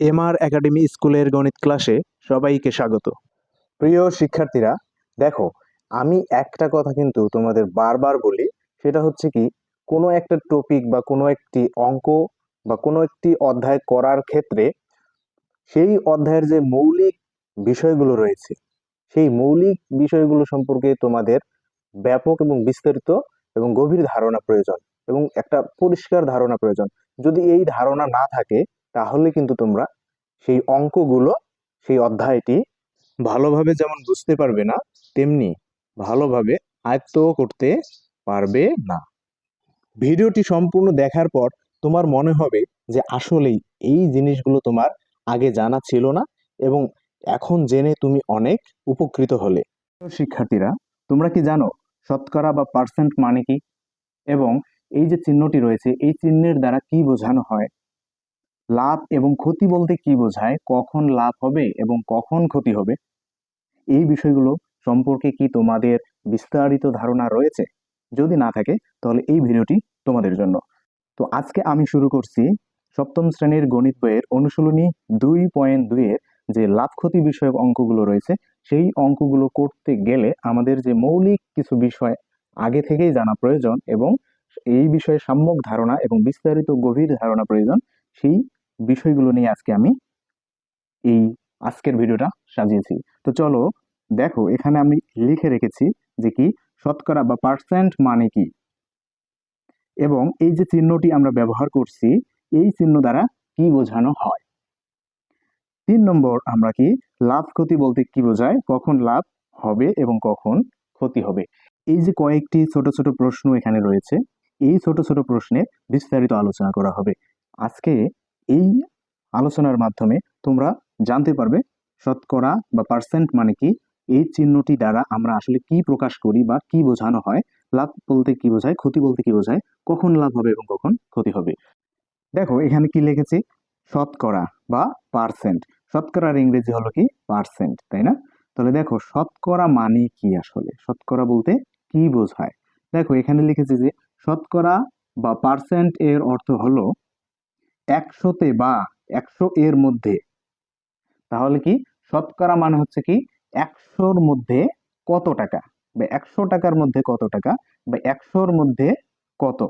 MR academy স্কুলের গণিত ক্লাসে সবাইকে স্বাগত। প্রিয় শিক্ষার্থীরা, দেখো, আমি একটা কথা কিন্তু তোমাদের বারবার বলি, সেটা হচ্ছে কি, কোনো একটা টপিক বা কোনো একটি অঙ্ক বা কোনো একটি অধ্যায় করার ক্ষেত্রে সেই অধ্যায়ের যে মৌলিক বিষয়গুলো রয়েছে, সেই মৌলিক বিষয়গুলো সম্পর্কে তোমাদের ব্যাপক এবং বিস্তারিত এবং গভীর ধারণা প্রয়োজন এবং একটা পরিষ্কার ধারণা প্রয়োজন। যদি এই ধারণা না থাকে তাহলে কিন্তু তোমরা সেই অঙ্কগুলো, সেই অধ্যায়টি ভালোভাবে যেমন বুঝতে পারবে না, তেমনি ভালোভাবে আয়ত্তও করতে পারবে না। ভিডিওটি সম্পূর্ণ দেখার পর তোমার মনে হবে যে আসলেই এই জিনিসগুলো তোমার আগে জানা ছিল না এবং এখন জেনে তুমি অনেক উপকৃত হলে। শিক্ষার্থীরা, তোমরা কি জানো শতকরা বা পার্সেন্ট মানে কি? এবং এই যে চিহ্নটি রয়েছে, এই চিহ্নের দ্বারা কি বোঝানো হয়? লাভ এবং ক্ষতি বলতে কি বোঝায়? কখন লাভ হবে এবং কখন ক্ষতি হবে? এই বিষয়গুলো সম্পর্কে কি তোমাদের বিস্তারিত ধারণা রয়েছে? যদি না থাকে, তাহলে এই ভিডিওটি তোমাদের জন্য। তো আজকে আমি শুরু করছি সপ্তম শ্রেণির গণিত বইয়ের অনুশীলনী দুই পয়েন্ট দুইয়ের যে লাভ ক্ষতি বিষয়ক অঙ্কগুলো রয়েছে, সেই অঙ্কগুলো করতে গেলে আমাদের যে মৌলিক কিছু বিষয় আগে থেকেই জানা প্রয়োজন এবং এই বিষয়ে সাম্যক ধারণা এবং বিস্তারিত গভীর ধারণা প্রয়োজন, সেই বিষয়গুলো নিয়ে আজকে আমি এই আজকের ভিডিওটা সাজিয়েছি। তো চলো, দেখো, এখানে আমি লিখে রেখেছি যে কি, শতকরা বা পার্সেন্ট মানে কি? এবং এই যে চিহ্নটি আমরা ব্যবহার করছি, এই চিহ্ন দ্বারা কি বোঝানো হয়? তিন নম্বর, আমরা কি, লাভ ক্ষতি বলতে কি বোঝায়? কখন লাভ হবে এবং কখন ক্ষতি হবে? এই যে কয়েকটি ছোট ছোট প্রশ্ন এখানে রয়েছে, এই ছোট ছোট প্রশ্নে বিস্তারিত আলোচনা করা হবে। আজকে এই আলোচনার মাধ্যমে তোমরা জানতে পারবে শতকরা বা পার্সেন্ট মানে কি, এই চিহ্নটি দ্বারা আমরা আসলে কি প্রকাশ করি বা কি বোঝানো হয়, লাভ বলতে কি বোঝায়, ক্ষতি বলতে কি বোঝায়, কখন লাভ হবে এবং কখন ক্ষতি হবে। দেখো, এখানে কি লিখেছি? শতকরা বা পার্সেন্ট শতকরার ইংরেজি হলো কি? পার্সেন্ট তাই না? তাহলে দেখো, শতকরা মানে কি আসলে? শতকরা বলতে কি বোঝায়? দেখো, এখানে লিখেছি যে শতকরা বা পার্সেন্ট এর অর্থ হলো একশোতে বা একশো এর মধ্যে। তাহলে কি? শতকরা মানে হচ্ছে কি? একশোর মধ্যে কত টাকা? বা একশো টাকার মধ্যে কত টাকা? বা একশোর মধ্যে কত?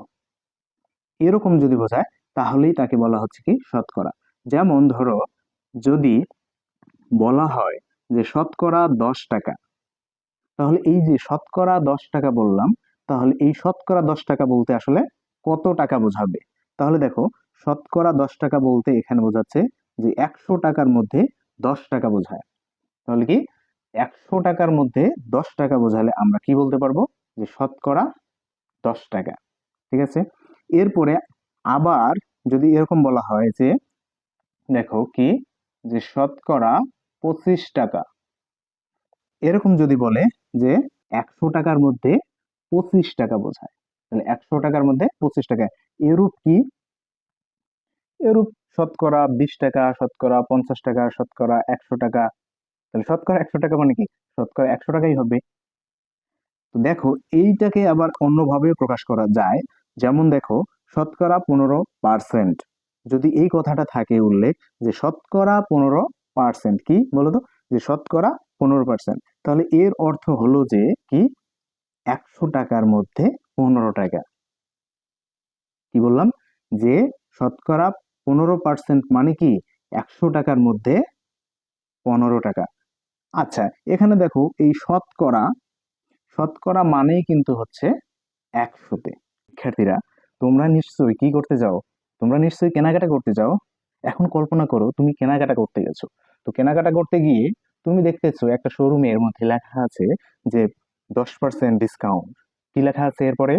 এরকম যদি বোঝায়, তাহলেই তাকে বলা হচ্ছে কি? শতকরা। যেমন ধরো, যদি বলা হয় যে শতকরা দশ টাকা, তাহলে এই যে শতকরা দশ টাকা বললাম, তাহলে এই শতকরা দশ টাকা বলতে আসলে কত টাকা বোঝাবে? তাহলে দেখো শতকরা দশ টাকা বলতে এখানে বোঝাচ্ছে যে একশো টাকার মধ্যে দশ টাকা বোঝায়। তাহলে কি? একশো টাকার মধ্যে দশ টাকা বোঝালে আমরা কি বলতে পারব? যে শতকরা দশ টাকা। ঠিক আছে? এরপরে আবার যদি এরকম বলা হয় যে, দেখো কি? যে শতকরা পঁচিশ টাকা। এরকম যদি বলে যে একশো টাকার মধ্যে পঁচিশ টাকা বোঝায়, তাহলে একশো টাকার মধ্যে পঁচিশ টাকা। এরূপ কি? এরূপ শতকরা বিশ টাকা, শতকরা পঞ্চাশ টাকা, শতকরা একশো টাকা। তাহলে শতকরা একশো টাকা মানে কি? শতকরা একশো টাকাই হবে। তো দেখো, এইটাকে আবার অন্যভাবে প্রকাশ করা যায়। যেমন দেখো, শতকরা পনেরো পার্সেন্ট। যদি এই কথাটা থাকে উল্লেখ, যে শতকরা পনেরো পার্সেন্ট কি বলতো? যে শতকরা পনেরো পার্সেন্ট। তাহলে এর অর্থ হলো যে কি? একশো টাকার মধ্যে পনেরো টাকা। কি বললাম? যে শতকরা পনেরো পার্সেন্ট মানে কি একশো টাকার মধ্যে পনেরো টাকা। আচ্ছা এখানে দেখো এই শতকরা শতকরা মানেই কিন্তু হচ্ছে একশোতে। শিক্ষার্থীরা, তোমরা নিশ্চয়ই কি করতে যাও? তোমরা নিশ্চয়ই কেনাকাটা করতে যাও? এখন কল্পনা করো তুমি কেনাকাটা করতে গেছো। তো কেনাকাটা করতে গিয়ে তুমি দেখতেছো একটা শোরুমে এর মধ্যে লেখা আছে যে দশ পার্সেন্ট ডিসকাউন্ট কি লেখা আছে এরপরে?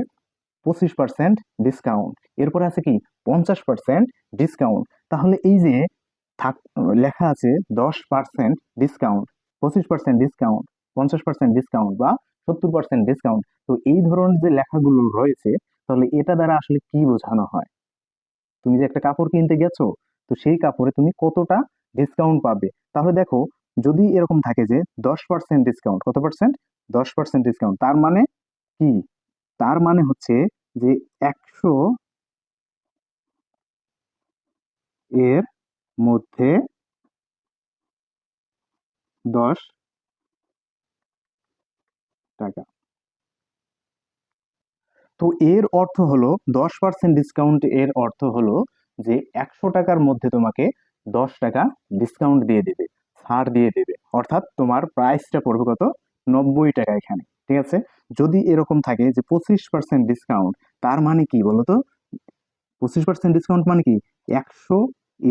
পঁচিশ পার্সেন্ট ডিসকাউন্ট এরপরে আছে কি? পঞ্চাশ পার্সেন্ট ডিসকাউন্ট তাহলে এই যে থাক, লেখা আছে দশ পার্সেন্ট ডিসকাউন্ট পঁচিশ পার্সেন্ট ডিসকাউন্ট পঞ্চাশ পার্সেন্ট ডিসকাউন্ট বা সত্তর পার্সেন্ট ডিসকাউন্ট তো এই ধরনের যে লেখাগুলো রয়েছে, তাহলে এটা দ্বারা আসলে কি বোঝানো হয়? তুমি যে একটা কাপড় কিনতে গেছো, তো সেই কাপড়ে তুমি কতটা ডিসকাউন্ট পাবে? তাহলে দেখো, যদি এরকম থাকে যে দশ পার্সেন্ট ডিসকাউন্ট কত পার্সেন্ট দশ পার্সেন্ট ডিসকাউন্ট তার মানে কি? তার মানে হচ্ছে যে একশো এর মধ্যে দশ টাকা। তো এর অর্থ হলো, দশ পার্সেন্ট ডিসকাউন্ট এর অর্থ হলো যে একশো টাকার মধ্যে তোমাকে দশ টাকা ডিসকাউন্ট দিয়ে দেবে, ছাড় দিয়ে দেবে। অর্থাৎ তোমার প্রাইসটা পড়বে কত? নব্বই টাকা এখানে, ঠিক আছে? যদি এরকম থাকে যে পঁচিশ পার্সেন্ট ডিসকাউন্ট তার মানে কি বলো তো পঁচিশ পার্সেন্ট ডিসকাউন্ট মানে কি? একশো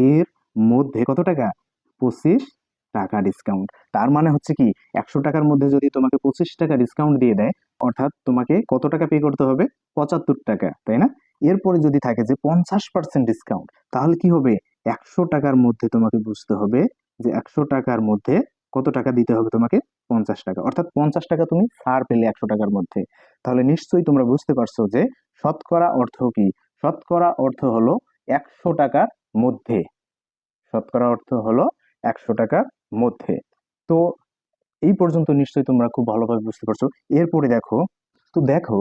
এর মধ্যে কত টাকা? পঁচিশ টাকা ডিসকাউন্ট তার মানে হচ্ছে কি, একশো টাকার মধ্যে যদি তোমাকে পঁচিশ টাকা ডিসকাউন্ট দিয়ে দেয়, অর্থাৎ তোমাকে কত টাকা পে করতে হবে? পঁচাত্তর টাকা, তাই না? এরপরে যদি থাকে যে পঞ্চাশ পার্সেন্ট ডিসকাউন্ট তাহলে কি হবে? একশো টাকার মধ্যে তোমাকে বুঝতে হবে যে একশো টাকার মধ্যে কত টাকা দিতে হবে তোমাকে? পঞ্চাশ টাকা। অর্থাৎ পঞ্চাশ টাকা তুমি ছাড় পেলে একশো টাকার মধ্যে। তাহলে নিশ্চয়ই তোমরা বুঝতে পারছ যে শতকরা অর্থ কি? শতকরা অর্থ হলো একশো টাকার মধ্যে। শতকরা অর্থ হলো একশো টাকার মধ্যে। তো এই পর্যন্ত নিশ্চয়ই তোমরা খুব ভালোভাবে বুঝতে পারছ। এরপরে দেখো, তো দেখো,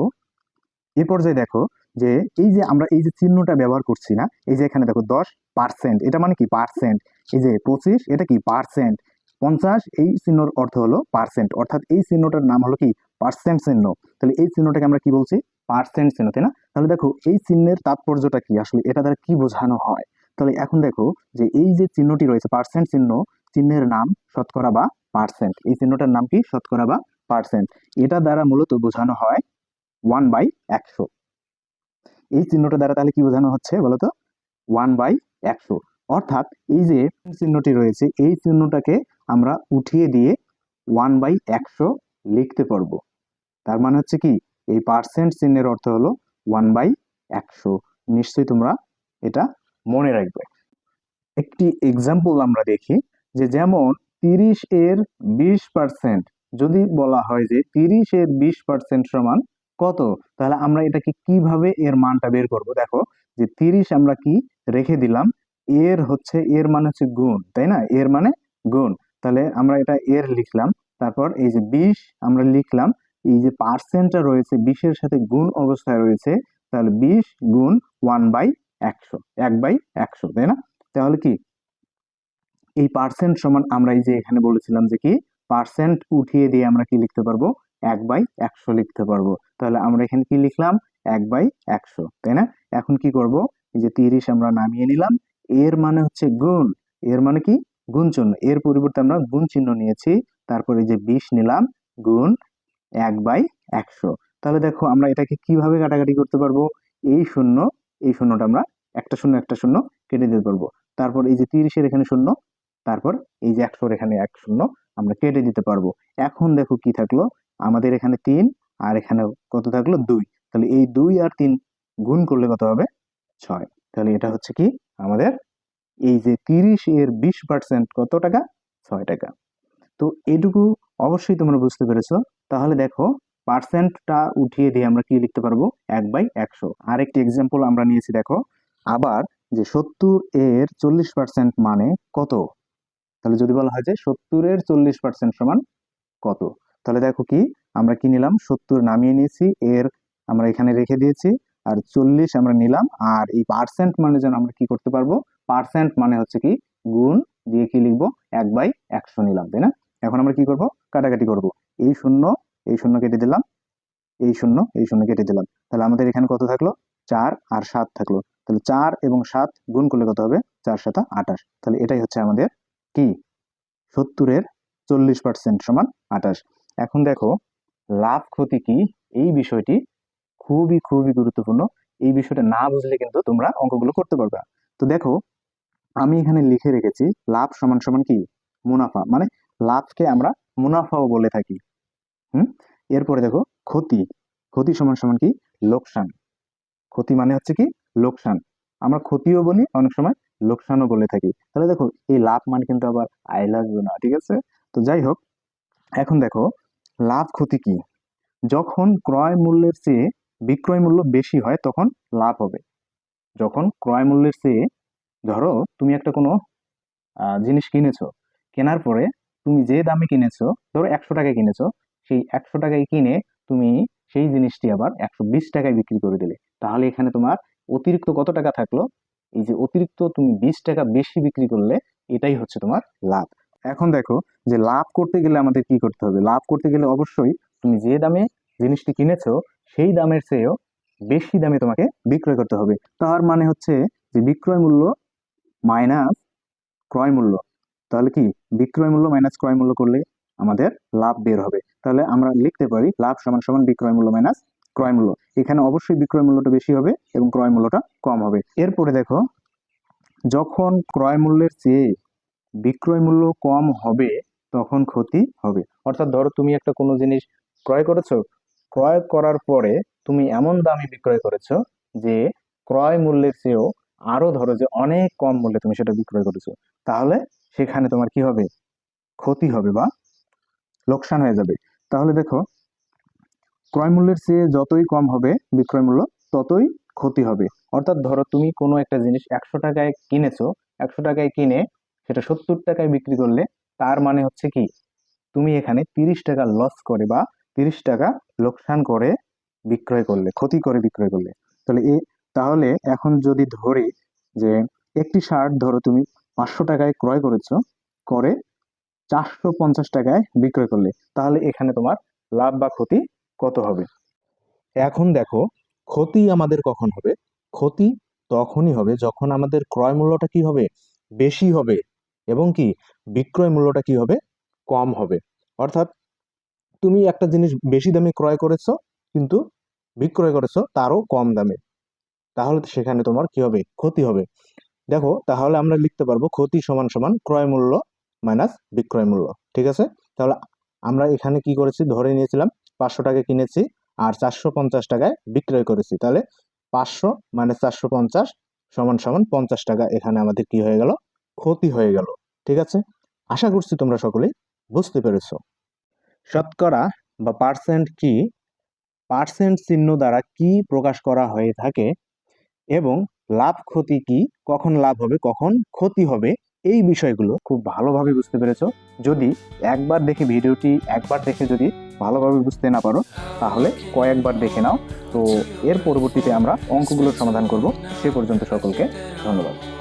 এ পর্যায়ে দেখো যে এই যে আমরা এই যে চিহ্নটা ব্যবহার করছি না, এই যে এখানে দেখো দশ পার্সেন্ট এটা মানে কি পার্সেন্ট এই যে পঁচিশ, এটা কি পার্সেন্ট পঞ্চাশ, এই চিহ্নর অর্থ হলো পার্সেন্ট অর্থাৎ এই চিহ্নটার নাম হলো কি? পার্সেন্ট চিহ্ন। তাহলে এই চিহ্নটাকে আমরা কি বলছি? পার্সেন্ট চিহ্ন, তাই না? তাহলে দেখো, এই চিহ্নের তাৎপর্যটা কি? আসলে এটা দ্বারা কি বোঝানো হয়? তাহলে এখন দেখো যে এই যে চিহ্নটি রয়েছে পার্সেন্ট চিহ্ন, চিহ্নের নাম শতকরা বা পার্সেন্ট এই চিহ্নটার নাম কি? শতকরা বা পার্সেন্ট এটা দ্বারা মূলত বোঝানো হয় ওয়ান বাই একশো। এই চিহ্নটা দ্বারা তাহলে কি বোঝানো হচ্ছে বলতো? ওয়ান বাই একশো। অর্থাৎ এই যে চিহ্নটি রয়েছে, এই চিহ্নটাকে আমরা উঠিয়ে দিয়ে ওয়ান বাই একশো লিখতে পারব। তার মানে হচ্ছে কি? এই পার্সেন্ট চিহ্নের অর্থ হলো ওয়ান বাই একশো নিশ্চয়ই তোমরা এটা মনে রাখবে। একটি এক্সাম্পল আমরা দেখি যে যেমন তিরিশ এর বিশ পার্সেন্ট যদি বলা হয় যে তিরিশ এর বিশ পার্সেন্ট সমান কত, তাহলে আমরা এটাকে কীভাবে এর মানটা বের করব? দেখো, যে তিরিশ আমরা কি রেখে দিলাম? এর হচ্ছে, এর মানে হচ্ছে গুণ, তাই না? এর মানে গুণ। তাহলে আমরা এটা এর লিখলাম, তারপর এই যে বিশ আমরা লিখলাম এই যে পার্সেন্টটা রয়েছে, বিশের সাথে গুণ অবস্থায় রয়েছে, তাহলে বিশ গুণ ওয়ান বাই একশো, এক বাই একশো, তাই না? তাহলে কি? এই পার্সেন্ট সমান আমরা এই যে এখানে বলেছিলাম যে কি? পার্সেন্ট উঠিয়ে দিয়ে আমরা কি লিখতে পারব? এক বাই একশো লিখতে পারব। তাহলে আমরা এখানে কি লিখলাম? এক বাই একশো, তাই না? এখন কি করব? এই যে তিরিশ আমরা নামিয়ে নিলাম। এর মানে হচ্ছে গুণ। এর মানে কি? গুণ চিহ্ন। এর পরিবর্তে আমরা গুণ চিহ্ন নিয়েছি। তারপরে যে বিশ নিলাম। গুণ এক বাই একশো। তাহলে দেখো আমরা এটাকে কীভাবে কাটাকাটি করতে পারব? এই শূন্য, এই শূন্যটা আমরা একটা শূন্য একটা শূন্য কেটে দিতে পারব। তারপর এই যে তিরিশের এখানে শূন্য, তারপর এই যে একশোর এখানে এক শূন্য আমরা কেটে দিতে পারব। এখন দেখো কি থাকল? আমাদের এখানে তিন আর এখানে কত থাকল? দুই। তাহলে এই দুই আর তিন গুণ করলে কত হবে? ছয়। তাহলে এটা হচ্ছে কি? আমাদের এই যে তিরিশ এর বিশ পার্সেন্ট কত টাকা? ছয় টাকা। তো এটুকু অবশ্যই তোমরা বুঝতে পেরেছ। তাহলে দেখো পার্সেন্টটা উঠিয়ে দিয়ে আমরা কি লিখতে পারব? এক বাই একশো। আরেকটি এক্সাম্পল আমরা নিয়েছি, দেখো। আবার যে সত্তর এর চল্লিশ পার্সেন্ট মানে কত? তাহলে যদি বলা হয় যে সত্তরের চল্লিশ পার্সেন্ট সমান কত? তাহলে দেখো কি, আমরা কি নিলাম? সত্তর নামিয়ে নিয়েছি, এর আমরা এখানে রেখে দিয়েছি, আর চল্লিশ আমরা নিলাম, আর এই পার্সেন্ট মানে যেন আমরা কি করতে পারব? পার্সেন্ট মানে হচ্ছে কি, গুণ দিয়ে কি লিখব? এক বাই একশো নিলাম, তাই না? এখন আমরা কি করব? কাটাকাটি করব। এই শূন্য এই শূন্য কেটে দিলাম, এই শূন্য এই শূন্য কেটে দিলাম। তাহলে আমাদের এখানে কত থাকল? চার আর সাত থাকল। তাহলে চার এবং সাত গুণ করলে কত হবে? চার সাতা আঠাশ। তাহলে এটাই হচ্ছে আমাদের কি? সত্তরের চল্লিশ পার্সেন্ট সমান আঠাশ। এখন দেখো, লাভ ক্ষতি কি? এই বিষয়টি খুবই খুবই গুরুত্বপূর্ণ। এই বিষয়টা না বুঝলে কিন্তু তোমরা অঙ্কগুলো করতে পারবে তো দেখো, আমি এখানে লিখে রেখেছি, লাভ সমান সমান কি? মুনাফা। মানে লাভকে আমরা মুনাফাও বলে থাকি। হুম? এরপরে দেখো ক্ষতি। ক্ষতি সমান সমান কি? লোকসান। ক্ষতি মানে হচ্ছে কি? লোকসান। আমরা ক্ষতিও বলি, অনেক সময় লোকসানও বলে থাকি। তাহলে দেখো, এই লাভ মানে কিন্তু আবার আই লাগবে না, ঠিক আছে? তো যাই হোক, এখন দেখো, লাভ ক্ষতি কি? যখন ক্রয় মূল্যের চেয়ে বিক্রয় মূল্য বেশি হয়, তখন লাভ হবে। যখন ক্রয় মূল্যের চেয়ে, ধরো, তুমি একটা কোনো জিনিস কিনেছো। কেনার পরে তুমি যে দামে কিনেছো, ধরো একশো টাকায় কিনেছো সেই একশো টাকায় কিনে তুমি সেই জিনিসটি আবার একশো বিশ টাকায় বিক্রি করে দিলে। তাহলে এখানে তোমার অতিরিক্ত কত টাকা থাকল? এই যে অতিরিক্ত তুমি বিশ টাকা বেশি বিক্রি করলে এটাই হচ্ছে তোমার লাভ। এখন দেখো যে লাভ করতে গেলে আমাদের কি করতে হবে? লাভ করতে গেলে অবশ্যই তুমি যে দামে জিনিসটি কিনেছো, সেই দামের চেয়েও বেশি দামে তোমাকে বিক্রয় করতে হবে। তার মানে হচ্ছে যে বিক্রয় মূল্য মাইনাস ক্রয় মূল্য। তাহলে কি? বিক্রয় মূল্য মাইনাস ক্রয় মূল্য করলে আমাদের লাভ বের হবে। তাহলে আমরা লিখতে পারি লাভ সমান সমান বিক্রয় মূল্য মাইনাস ক্রয় মূল্য। এখানে অবশ্যই বিক্রয় মূল্যটা বেশি হবে এবং ক্রয় মূল্যটা কম হবে। এরপরে দেখো, যখন ক্রয় মূল্যের চেয়ে বিক্রয় মূল্য কম হবে, তখন ক্ষতি হবে। অর্থাৎ ধরো তুমি একটা কোনো জিনিস ক্রয় করেছ, ক্রয় করার পরে তুমি এমন দামে বিক্রয় করেছ যে ক্রয় মূল্যের চেয়েও আরও ধরো যে অনেক কম মূল্যে তুমি সেটা বিক্রয় করেছ। তাহলে সেখানে তোমার কি হবে? ক্ষতি হবে বা লোকসান হয়ে যাবে। তাহলে দেখো, ক্রয় মূল্যের চেয়ে যতই কম হবে বিক্রয় মূল্য, ততই ক্ষতি হবে। অর্থাৎ ধরো তুমি কোনো একটা জিনিস একশো টাকায় কিনেছো, একশো টাকায় কিনে সেটা সত্তর টাকায় বিক্রি করলে তার মানে হচ্ছে কি? তুমি এখানে তিরিশ টাকা লস করে বা তিরিশ টাকা লোকসান করে বিক্রয় করলে, ক্ষতি করে বিক্রয় করলে। তাহলে এ, তাহলে এখন যদি ধরি যে একটি শার্ট ধরো তুমি পাঁচশো টাকায় ক্রয় করেছ, করে চারশো পঞ্চাশ টাকায় বিক্রয় করলে, তাহলে এখানে তোমার লাভ বা ক্ষতি কত হবে? এখন দেখো, ক্ষতি আমাদের কখন হবে? ক্ষতি তখনই হবে যখন আমাদের ক্রয় মূল্যটা কি হবে? বেশি হবে এবং কি? বিক্রয় মূল্যটা কি হবে? কম হবে। অর্থাৎ তুমি একটা জিনিস বেশি দামে ক্রয় করেছ, কিন্তু বিক্রয় করেছ তারও কম দামে। তাহলে সেখানে তোমার কি হবে? ক্ষতি হবে। দেখো, তাহলে আমরা লিখতে পারব ক্ষতি সমান সমান ক্রয় মূল্য মাইনাস বিক্রয় মূল্য, ঠিক আছে? তাহলে আমরা এখানে কি করেছি? ধরে নিয়েছিলাম, পাঁচশো টাকা কিনেছি আর চারশো পঞ্চাশ টাকায় বিক্রয় করেছি। তাহলে পাঁচশো মাইনাস চারশো পঞ্চাশ সমান সমান পঞ্চাশ টাকা এখানে আমাদের কি হয়ে গেল? ক্ষতি হয়ে গেল, ঠিক আছে? আশা করছি তোমরা সকলেই বুঝতে পেরেছ। শতকরা বা পার্সেন্ট কি? পার্সেন্ট চিহ্ন দ্বারা কি প্রকাশ করা হয়ে থাকে এবং লাভ ক্ষতি কি? কখন লাভ হবে? কখন ক্ষতি হবে? এই বিষয়গুলো খুব ভালোভাবে বুঝতে পেরেছ। যদি একবার দেখে ভিডিওটি একবার দেখে যদি ভালোভাবে বুঝতে না পারো, তাহলে কয়েকবার দেখে নাও। তো এর পরবর্তীতে আমরা অঙ্কগুলোর সমাধান করব। সে পর্যন্ত সকলকে ধন্যবাদ।